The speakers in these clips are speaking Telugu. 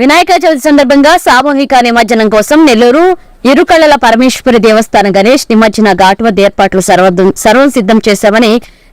వినాయక చవితి సందర్భంగా సామూహిక నిమజ్జనం కోసం నెల్లూరు ఇరుకళ్ళల పరమేశ్వరి దేవస్థాన గణేష్ నిమజ్జన ఘాట్ వద్ద ఏర్పాట్లు సర్వం సిద్ధం చేశామని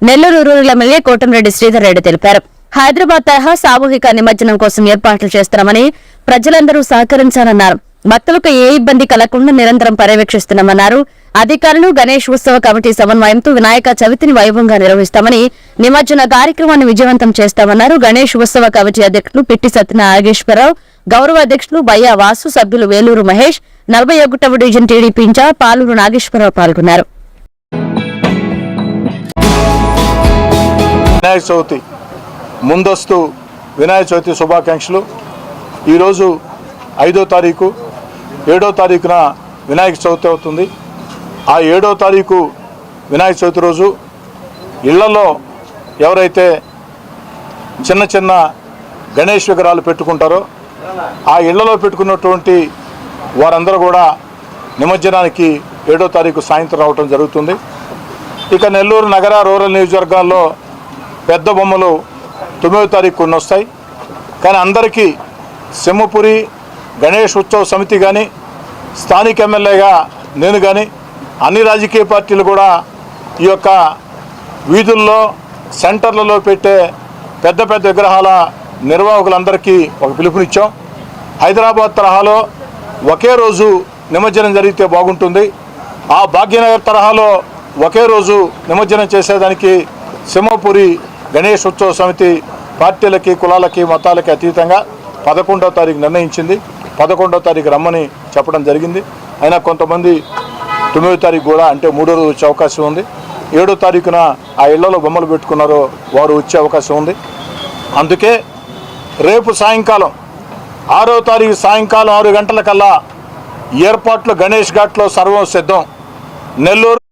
నెల్లూరు రూరల్ ఎమ్మెల్యే కోటంరెడ్డి శ్రీధర్ రెడ్డి తెలిపారు. హైదరాబాద్ తరహా సామూహిక నిమజ్జనం కోసం ఏర్పాట్లు చేస్తున్నామని ప్రజలందరూ సహకరించాలన్నారు. భక్తులకు ఏ ఇబ్బంది కలగకుండా నిరంతరం పర్యవేక్షిస్తున్నామన్నారు. అధికారులు గణేష్ ఉత్సవ కమిటీ సమన్వయంతో వినాయక చవితిని వైభవంగా నిర్వహిస్తామని నిమజ్జన కార్యక్రమాన్ని విజయవంతం చేస్తామన్నారు గణేష్ ఉత్సవ కమిటీ అధ్యక్షులు పిట్టి సత్యనాగేశ్వరరావు గౌరవ అధ్యక్షులు బయ్యా వాసు సభ్యులు వేలూరు మహేష్ నలభై ఒకటవ division TDP incharge Paluru Nageswararao పాల్గొన్నారు. వినాయక చవితి ముందస్తు వినాయక చవితి శుభాకాంక్షలు. ఈరోజు ఐదో తారీఖు ఏడో తారీఖున వినాయక చవితి అవుతుంది. ఆ ఏడో తారీఖు వినాయక చవితి రోజు ఇళ్ళలో ఎవరైతే చిన్న చిన్న గణేష్ విగ్రహాలు పెట్టుకుంటారో ఆ ఇళ్ళలో పెట్టుకున్నటువంటి వారందరూ కూడా నిమజ్జనానికి ఏడో తారీఖు సాయంత్రం రావటం జరుగుతుంది. ఇక నెల్లూరు నగర రూరల్ నియోజకవర్గాల్లో పెద్ద బొమ్మలు తొమ్మిదో తారీఖు కొన్ని వస్తాయి కానీ అందరికీ సింహపురి గణేష్ ఉత్సవ సమితి కానీ స్థానిక ఎమ్మెల్యేగా నేను కానీ అన్ని రాజకీయ పార్టీలు కూడా ఈ యొక్క వీధుల్లో సెంటర్లలో పెట్టే పెద్ద పెద్ద విగ్రహాల నిర్వాహకులందరికీ ఒక పిలుపునిచ్చాం. హైదరాబాద్ తరహాలో ఒకే రోజు నిమజ్జనం జరిగితే బాగుంటుంది. ఆ భాగ్యనగర్ తరహాలో ఒకే రోజు నిమజ్జనం చేసేదానికి సింహపురి గణేష్ ఉత్సవ సమితి పార్టీలకి కులాలకి మతాలకి అతీతంగా పదకొండవ తారీఖు నిర్ణయించింది. పదకొండో తారీఖు రమ్మని చెప్పడం జరిగింది. అయినా కొంతమంది తొమ్మిదో తారీఖు కూడా అంటే మూడో రోజు వచ్చే అవకాశం ఉంది. ఏడో తారీఖున ఆ ఇళ్ళలో బొమ్మలు పెట్టుకున్నారో వారు వచ్చే అవకాశం ఉంది. అందుకే రేపు సాయంకాలం ఆరో తారీఖు సాయంకాలం ఆరు గంటలకల్లా ఏర్పాట్లు గణేష్ ఘాట్లో సర్వం సిద్ధం. నెల్లూరు